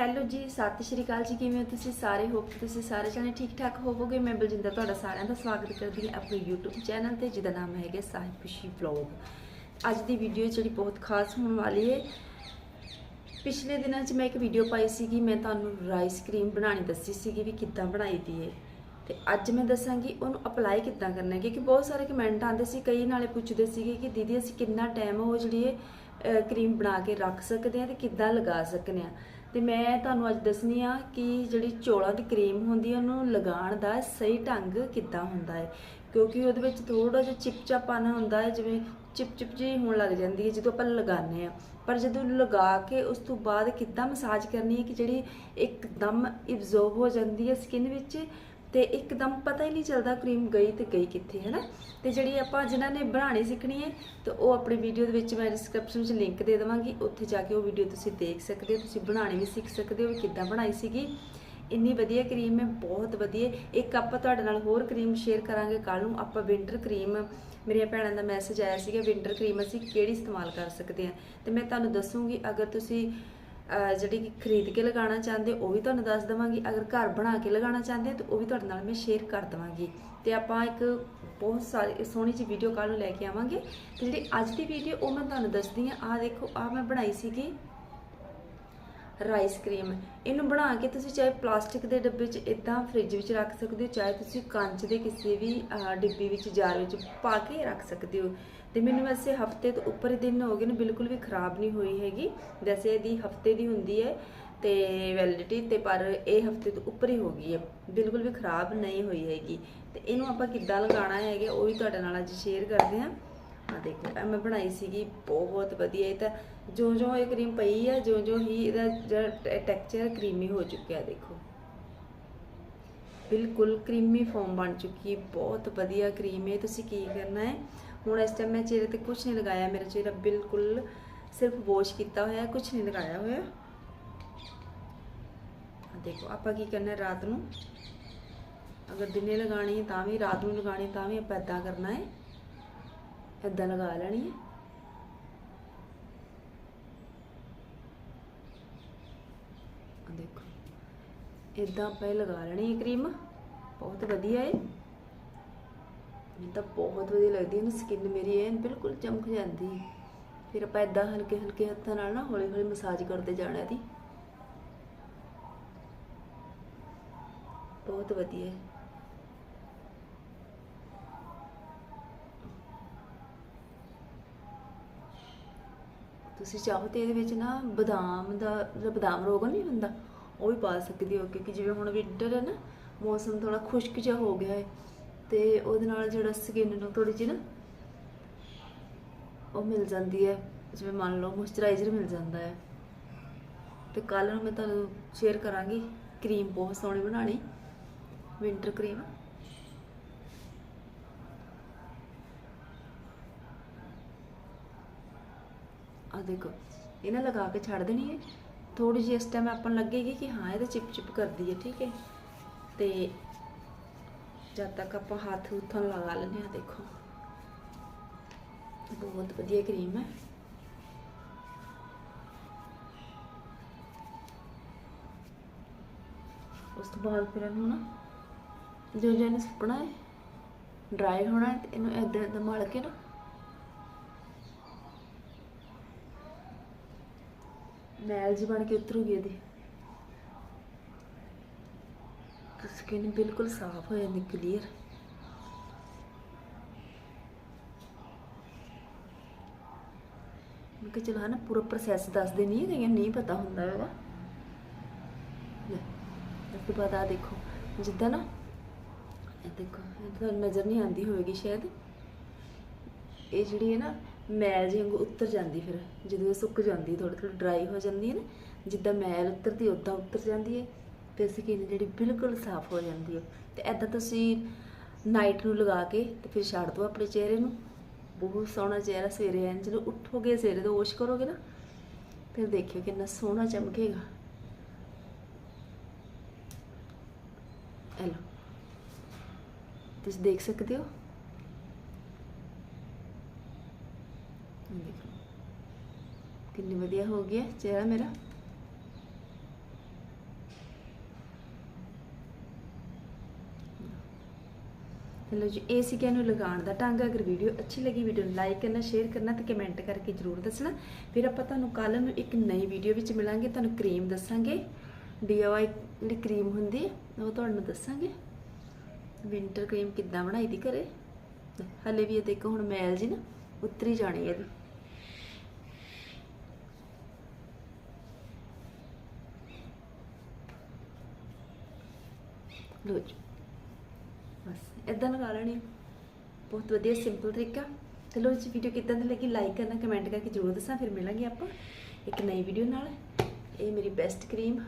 Hello ਜੀ, ਸਤਿ ਸ਼੍ਰੀ ਅਕਾਲ ਜੀ, ਕਿਵੇਂ ਹੋ ਤੁਸੀਂ ਸਾਰੇ? ਹੋਪ ਤੁਸੀਂ ਸਾਰੇ ਜਣੇ ਠੀਕ ਠਾਕ ਹੋਵੋਗੇ। ਮੈਂ ਬਲਜਿੰਦਰ, ਤੁਹਾਡਾ ਸਾਰਿਆਂ ਦਾ ਸਵਾਗਤ ਕਰਦੀ ਹਾਂ ਆਪਣੇ YouTube ਚੈਨਲ ਤੇ, ਜਿਹਦਾ ਨਾਮ ਹੈਗਾ ਸਾਹਿਬ ਖੁਸ਼ੀ ਵਲੌਗ ਅੱਜ ਦੀ ਵੀਡੀਓ ਜਿਹੜੀ ਬਹੁਤ ਖਾਸ ਹੋਣ ਵਾਲੀ ਹੈ। ਪਿਛਲੇ ਦਿਨਾਂ 'ਚ ਮੈਂ ਇੱਕ ਵੀਡੀਓ ਪਾਈ ਸੀਗੀ, ਮੈਂ ਤੁਹਾਨੂੰ ਰਾਈਸ ਕਰੀਮ ਬਣਾਉਣੀ ਦੱਸੀ ਸੀਗੀ ਵੀ ਕਿੱਦਾਂ ਬਣਾਈ ਦੀ ਹੈ। ਤੇ ਅੱਜ ਮੈਂ ਦੱਸਾਂਗੀ ਉਹਨੂੰ ਅਪਲਾਈ ਕਿੱਦਾਂ ਕਰਨਾ ਹੈ, ਕਿਉਂਕਿ ਬਹੁਤ ਸਾਰੇ ਕਮੈਂਟ ਆਉਂਦੇ ਸੀ, ਕਈ ਨਾਲੇ ਪੁੱਛਦੇ ਸੀਗੇ ਕਿ ਦੀਦੀ, ਅਸੀਂ ਕਿੰਨਾ ਟਾਈਮ ਉਹ ਜਿਹੜੀ ਇਹ ਕਰੀਮ ਬਣਾ ਕੇ ਰੱਖ ਸਕਦੇ ਹਾਂ ਤੇ ਕਿੱਦਾਂ ਲਗਾ ਸਕਦੇ ਹਾਂ। ਤੇ ਮੈਂ ਤੁਹਾਨੂੰ ਅੱਜ ਦੱਸਣੀ ਆ ਕਿ ਜਿਹੜੀ ਚੋਲਾਂ ਦੀ ਕਰੀਮ ਹੁੰਦੀ ਹੈ ਉਹਨੂੰ ਲਗਾਉਣ ਦਾ ਸਹੀ ਢੰਗ ਕਿੱਦਾਂ ਹੁੰਦਾ ਹੈ। ਕਿਉਂਕਿ ਉਹਦੇ ਵਿੱਚ ਥੋੜਾ ਜਿਹਾ ਚਿਪਚਾਪਨ ਹੁੰਦਾ ਹੈ, ਜਿਵੇਂ ਚਿਪਚਿਪ ਚਿਪ ਜਿਹੀ ਹੋਣ ਲੱਗ ਜਾਂਦੀ ਹੈ ਜਦੋਂ ਆਪਾਂ ਲਗਾਉਂਦੇ ਆ ਪਰ ਜਦੋਂ ਲਗਾ ਕੇ ਉਸ ਤੋਂ ਬਾਅਦ ਕਿੱਦਾਂ ਮਸਾਜ ਕਰਨੀ ਹੈ ਕਿ ਜਿਹੜੀ ਇੱਕਦਮ ਇਬਜ਼ੋਰਬ ਹੋ ਜਾਂਦੀ ਹੈ ਸਕਿਨ ਵਿੱਚ ਤੇ ਇੱਕਦਮ ਪਤਾ ਹੀ ਨਹੀਂ ਚੱਲਦਾ ਕਰੀਮ ਗਈ ਤੇ ਗਈ ਕਿੱਥੇ ਹੈ ਨਾ ਤੇ ਜਿਹੜੀ ਆਪਾਂ ਜਿਨ੍ਹਾਂ ਨੇ ਬਣਾਉਣੀ ਸਿੱਖਣੀ ਹੈ, ਤੇ ਉਹ ਆਪਣੀ ਵੀਡੀਓ ਦੇ ਵਿੱਚ ਮੈਂ ਡਿਸਕ੍ਰਿਪਸ਼ਨ 'ਚ ਲਿੰਕ ਦੇ ਦੇਵਾਂਗੀ। ਉੱਥੇ ਜਾ ਕੇ ਉਹ ਵੀਡੀਓ ਤੁਸੀਂ ਦੇਖ ਸਕਦੇ ਹੋ, ਤੁਸੀਂ ਬਣਾਉਣੀ ਵੀ ਸਿੱਖ ਸਕਦੇ ਹੋ ਕਿੱਦਾਂ ਬਣਾਈ ਸੀਗੀ। ਇੰਨੀ ਵਧੀਆ ਕਰੀਮ ਹੈ, ਬਹੁਤ ਵਧੀਆ ਇੱਕ ਆਪਾਂ ਤੁਹਾਡੇ ਨਾਲ ਹੋਰ ਕਰੀਮ ਸ਼ੇਅਰ ਕਰਾਂਗੇ ਕੱਲ ਨੂੰ। ਆਪਾਂ ਵਿੰਟਰ ਕਰੀਮ ਮੇਰੀਆਂ ਭੈਣਾਂ ਦਾ ਮੈਸੇਜ ਆਇਆ ਸੀਗਾ ਵਿੰਟਰ ਕਰੀਮ ਅਸੀਂ ਕਿਹੜੀ ਇਸਤੇਮਾਲ ਕਰ ਸਕਦੇ ਹਾਂ? ਤੇ ਮੈਂ ਤੁਹਾਨੂੰ ਦੱਸੂਗੀ, ਅਗਰ ਤੁਸੀਂ ਜਿਹੜੀ ਕਿ ਖਰੀਦ ਕੇ ਲਗਾਉਣਾ ਚਾਹੁੰਦੇ, ਉਹ ਵੀ ਤੁਹਾਨੂੰ ਦੱਸ ਦਵਾਂਗੀ। ਅਗਰ ਘਰ ਬਣਾ ਕੇ ਲਗਾਉਣਾ ਚਾਹੁੰਦੇ, ਤਾਂ ਉਹ ਵੀ ਤੁਹਾਡੇ ਨਾਲ ਮੈਂ ਸ਼ੇਅਰ ਕਰ ਦਵਾਂਗੀ। ਤੇ ਆਪਾਂ ਇੱਕ ਬਹੁਤ ਸਾਰੀ ਸੋਹਣੀ ਜਿਹੀ ਵੀਡੀਓ ਕੱਲ ਨੂੰ ਲੈ ਕੇ ਆਵਾਂਗੇ। ਤੇ ਜਿਹੜੀ ਅੱਜ ਦੀ ਵੀਡੀਓ ਉਹ ਮੈਂ ਤੁਹਾਨੂੰ ਦੱਸਦੀ ਹਾਂ। ਆਹ ਦੇਖੋ, ਆਹ ਮੈਂ ਬਣਾਈ ਸੀਗੀ ਰਾਈਸ ਕਰੀਮ ਇਹਨੂੰ ਬਣਾ ਕੇ ਤੁਸੀਂ ਚਾਹੇ ਪਲਾਸਟਿਕ ਦੇ ਡੱਬੇ 'ਚ ਇਦਾਂ ਫ੍ਰਿਜ ਵਿੱਚ ਰੱਖ ਸਕਦੇ ਹੋ ਚਾਹੇ ਤੁਸੀਂ ਕੰਚ ਦੇ ਕਿਸੇ ਵੀ ਅਹ, ਡਿੱਬੀ ਵਿੱਚ ਜਾਰ ਵਿੱਚ ਪਾ ਕੇ ਰੱਖ ਸਕਦੇ ਹੋ। ਤੇ ਮੈਨੂੰ ਵੈਸੇ ਹਫ਼ਤੇ ਤੋਂ ਉੱਪਰ ਦਿਨ ਹੋ ਗਏ ਨੇ ਬਿਲਕੁਲ ਵੀ ਖਰਾਬ ਨਹੀਂ ਹੋਈ ਹੈਗੀ। ਵੈਸੇ ਇਹਦੀ ਹਫ਼ਤੇ ਦੀ ਹੁੰਦੀ ਹੈ ਤੇ ਵੈਲਿਡਿਟੀ ਤੇ ਪਰ ਇਹ ਹਫ਼ਤੇ ਤੋਂ ਉੱਪਰ ਹੀ ਹੋ ਗਈ ਹੈ। ਬਿਲਕੁਲ ਵੀ ਖਰਾਬ ਨਹੀਂ ਹੋਈ ਹੈਗੀ। ਤੇ ਇਹਨੂੰ ਆਪਾਂ ਕਿੱਦਾਂ ਲਗਾਉਣਾ ਹੈਗਾ ਉਹ ਵੀ ਤੁਹਾਡੇ ਨਾਲ ਅੱਜ ਸ਼ੇਅਰ ਕਰਦੇ ਹਾਂ। ਆ ਦੇਖੋ ਮੈਂ ਬਣਾਈ ਸੀਗੀ ਬਹੁਤ ਵਧੀਆ। ਇਹ ਤਾਂ ਜਿਉਂ ਜਿਉਂ ਇਹ ਕਰੀਮ ਪਈ ਆ ਜਿਉਂ ਜਿਉਂ ਹੀ ਇਹਦਾ ਜਿਹੜਾ ਟੈਕਸਚਰ ਕਰੀਮੀ ਹੋ ਚੁੱਕਿਆ ਦੇਖੋ। ਬਿਲਕੁਲ ਕਰੀਮੀ ਫਾਰਮ ਬਣ ਚੁੱਕੀ ਹੈ ਬਹੁਤ ਵਧੀਆ ਕਰੀਮ ਹੈ ਤੁਸੀਂ ਕੀ ਕਰਨਾ ਹੈ? ਹੁਣ ਇਸ ਟਾਈਮ ਮੈਂ ਚਿਹਰੇ ਤੇ ਕੁਝ ਨਹੀਂ ਲਗਾਇਆ, ਮੇਰਾ ਚਿਹਰਾ ਬਿਲਕੁਲ ਸਿਰਫ ਵਾਸ਼ ਕੀਤਾ ਹੋਇਆ ਕੁਝ ਨਹੀਂ ਲਗਾਇਆ ਹੋਇਆ। ਦੇਖੋ, ਆਪਾਂ ਕੀ ਕਰਨਾ ਰਾਤ ਨੂੰ? ਅਗਰ ਦਿਨੇ ਲਗਾਣੀ ਤਾਂ ਵੀ, ਰਾਤ ਨੂੰ ਲਗਾਣੀ ਤਾਂ ਵੀ ਆਪਾਂ ਇਦਾਂ ਕਰਨਾ ਹੈ। ਇਦਾਂ ਲਗਾ ਲੈਣੀ ਹੈ ਆ ਦੇਖੋ ਇਦਾਂ ਆਪਾਂ ਇਹ ਲਗਾ ਲੈਣੀ ਹੈ ਕਰੀਮ। ਬਹੁਤ ਵਧੀਆ ਹੈ ਮੈਨੂੰ ਤਾਂ ਬਹੁਤ ਵਧੀਆ ਲੱਗਦੀ ਹੈ ਨਾ ਸਕਿਨ ਮੇਰੀ ਐਨ ਬਿਲਕੁਲ ਚਮਕ ਜਾਂਦੀ ਹੈ। ਫਿਰ ਆਪਾਂ ਇਦਾਂ ਹਲਕੇ ਹਲਕੇ ਹੱਥਾਂ ਨਾਲ ਨਾ ਹੌਲੀ ਹੌਲੀ ਮਸਾਜ ਕਰਦੇ ਜਾਣਾ ਇਹਦੀ। ਬਹੁਤ ਵਧੀਆ ਹੈ ਤੁਸੀਂ ਚਾਹੋ ਤੇ ਇਹਦੇ ਵਿੱਚ ਨਾ ਬਦਾਮ ਦਾ ਬਦਾਮ ਰੋਗਨ ਨਹੀਂ ਹੁੰਦਾ? ਉਹ ਵੀ ਪਾ ਸਕਦੇ ਹੋ, ਕਿਉਂਕਿ ਜਿਵੇਂ ਹੁਣ ਵਿੰਟਰ ਹੈ ਨਾ, ਮੌਸਮ ਥੋੜਾ ਖੁਸ਼ਕ ਜਿਹਾ ਹੋ ਗਿਆ ਹੈ, ਤੇ ਉਹਦੇ ਨਾਲ ਜਿਹੜਾ ਸਕਿਨ ਨੂੰ ਥੋੜੀ ਜਿਹੀ ਨਾ ਉਹ ਮਿਲ ਜਾਂਦੀ ਹੈ, ਜਿਵੇਂ ਮੰਨ ਲਓ ਮੋਇਸਚਰਾਈਜ਼ਰ ਮਿਲ ਜਾਂਦਾ ਹੈ। ਤੇ ਕੱਲ ਨੂੰ ਮੈਂ ਤੁਹਾਨੂੰ ਸ਼ੇਅਰ ਕਰਾਂਗੀ ਕਰੀਮ ਬਹੁਤ ਸੋਹਣੀ ਬਣਾਣੀ ਵਿੰਟਰ ਕਰੀਮ ਆ ਦੇਖੋ ਇਹਨਾਂ ਲਗਾ ਕੇ ਛੱਡ ਦੇਣੀ ਹੈ। ਥੋੜੀ ਜਿਹੀ ਇਸ ਟਾਈਮ ਆਪਾਂ ਨੂੰ ਲੱਗੇਗੀ ਕਿ ਹਾਂ, ਇਹ ਤਾਂ ਚਿਪ ਚਿਪ ਕਰਦੀ ਹੈ, ਠੀਕ ਹੈ। ਤੇ ਜਦ ਤੱਕ ਆਪਾਂ ਹੱਥ ਉੱਥੋਂ ਲਗਾ ਲੈਂਦੇ ਆ ਦੇਖੋ। ਬਹੁਤ ਵਧੀਆ ਕਰੀਮ ਹੈ। ਉਸ ਤੋਂ ਬਾਅਦ ਫਿਰ ਇਹਨੂੰ ਨਾ ਜੋ ਜੋ ਇਹਨੇ ਸੁੱਕਣਾ ਹੈ ਡਰਾਈ ਹੋਣਾ ਇਹਨੂੰ ਏਦਾਂ ਏਦਾਂ ਮਲ ਕੇ ਨਾ ਮੈਲ ਜੀ ਬਣ ਕੇ ਉਤਰੂਗੀ ਇਹਦੀ। ਸਕਿਨ ਬਿਲਕੁਲ ਸਾਫ਼ ਹੋ ਜਾਂਦੀ ਕਲੀਅਰ ਮੈਂ ਕਿ ਚਲੋ ਨਾ ਪੂਰਾ ਪ੍ਰੋਸੈਸ ਦੱਸਦੇ ਦੇਣੀ ਕਈਆਂ ਨਹੀਂ ਪਤਾ ਹੁੰਦਾ ਹੈਗਾ। ਲੈ ਇਸ ਤੋਂ ਬਾਅਦ ਆ ਦੇਖੋ, ਜਿੱਦਾਂ ਨਾ, ਇਹ ਦੇਖੋ ਤੁਹਾਨੂੰ ਨਜ਼ਰ ਨਹੀਂ ਆਉਂਦੀ ਹੋਵੇਗੀ ਸ਼ਾਇਦ। ਇਹ ਜਿਹੜੀ ਹੈ ਨਾ ਮੈਲ ਜਿਹੀ ਵਾਂਗੂ ਉੱਤਰ ਜਾਂਦੀ ਫਿਰ, ਜਦੋਂ ਇਹ ਸੁੱਕ ਜਾਂਦੀ ਥੋੜੀ ਥੋੜੀ ਡਰਾਈ ਹੋ ਜਾਂਦੀ ਹੈ ਨਾ, ਜਿੱਦਾਂ ਮੈਲ ਉੱਤਰਦੀ ਉਦਾਂ ਉੱਤਰ ਜਾਂਦੀ ਹੈ, ਤੇ ਸਕਿਨ ਜਿਹੜੀ ਬਿਲਕੁਲ ਸਾਫ਼ ਹੋ ਜਾਂਦੀ ਹੈ। ਤੇ ਐਦਾਂ ਤੁਸੀਂ ਨਾਈਟ ਨੂੰ ਲਗਾ ਕੇ ਤੇ ਫਿਰ ਛੱਡ ਦਿਓ ਆਪਣੇ ਚਿਹਰੇ ਨੂੰ। ਬਹੁਤ ਸੋਹਣਾ ਚਿਹਰਾ ਸਵੇਰੇ ਐਂ ਜਦੋਂ ਉੱਠੋਗੇ ਸਵੇਰੇ ਤੋਂ ਵਾਸ਼ ਕਰੋਗੇ ਨਾ, ਫਿਰ ਦੇਖਿਓ ਕਿੰਨਾ ਸੋਹਣਾ ਚਮਕੇਗਾ। ਹੈਲੋ। ਤੁਸੀਂ ਦੇਖ ਸਕਦੇ ਹੋ? ਕਿੰਨੀ ਵਧੀਆ ਹੋ ਗਿਆ ਚਿਹਰਾ ਮੇਰਾ। ਚਲੋ ਜੀ, ਇਹ ਸੀ ਨੂੰ ਲਗਾਉਣ ਦਾ ਢੰਗ। ਅਗਰ ਵੀਡੀਓ ਅੱਛੀ ਲੱਗੀ, ਵੀਡੀਓ ਨੂੰ ਲਾਈਕ ਕਰਨਾ ਸ਼ੇਅਰ ਕਰਨਾ ਤੇ ਕਮੈਂਟ ਕਰਕੇ ਜਰੂਰ ਦੱਸਣਾ। ਫਿਰ ਆਪਾਂ ਤੁਹਾਨੂੰ ਕੱਲ ਨੂੰ ਇੱਕ ਨਈ ਵੀਡੀਓ ਵਿੱਚ ਮਿਲਾਂਗੇ। ਤੁਹਾਨੂੰ ਕਰੀਮ ਦੱਸਾਂਗੇ। ਡੀਆਈਵਾਈ ਜਿਹੜੀ ਕਰੀਮ ਹੁੰਦੀ ਹੈ, ਉਹ ਤੁਹਾਨੂੰ ਦੱਸਾਂਗੇ। ਵਿੰਟਰ ਕਰੀਮ ਕਿੱਦਾਂ ਬਣਾਈ ਦੀ ਘਰੇ? ਹਲੇ ਵੀ ਇਹ ਦੇਖੋ, ਹੁਣ ਮੈਲ ਜੀ ਨਾ, ਉਤਰੀ ਜਾਣੀ ਇਹਦੀ। ਲੋ ਜੀ। ਬਸ ਇਦਾਂ ਲਗਾ ਲੈਣੀ ਬਹੁਤ ਵਧੀਆ ਸਿੰਪਲ ਤਰੀਕਾ। ਤੇ ਲੋ ਜੀ ਵੀਡੀਓ ਕਿੱਦਾਂ ਦੀ ਲੱਗੀ ਲਾਈਕ ਕਰਨਾ ਕਮੈਂਟ ਕਰਕੇ ਜਰੂਰ ਦੱਸਾਂ। ਫਿਰ ਮਿਲਾਂਗੇ ਆਪਾਂ ਇੱਕ ਨਈ ਵੀਡੀਓ ਨਾਲ। ਇਹ ਮੇਰੀ ਬੈਸਟ ਕਰੀਮ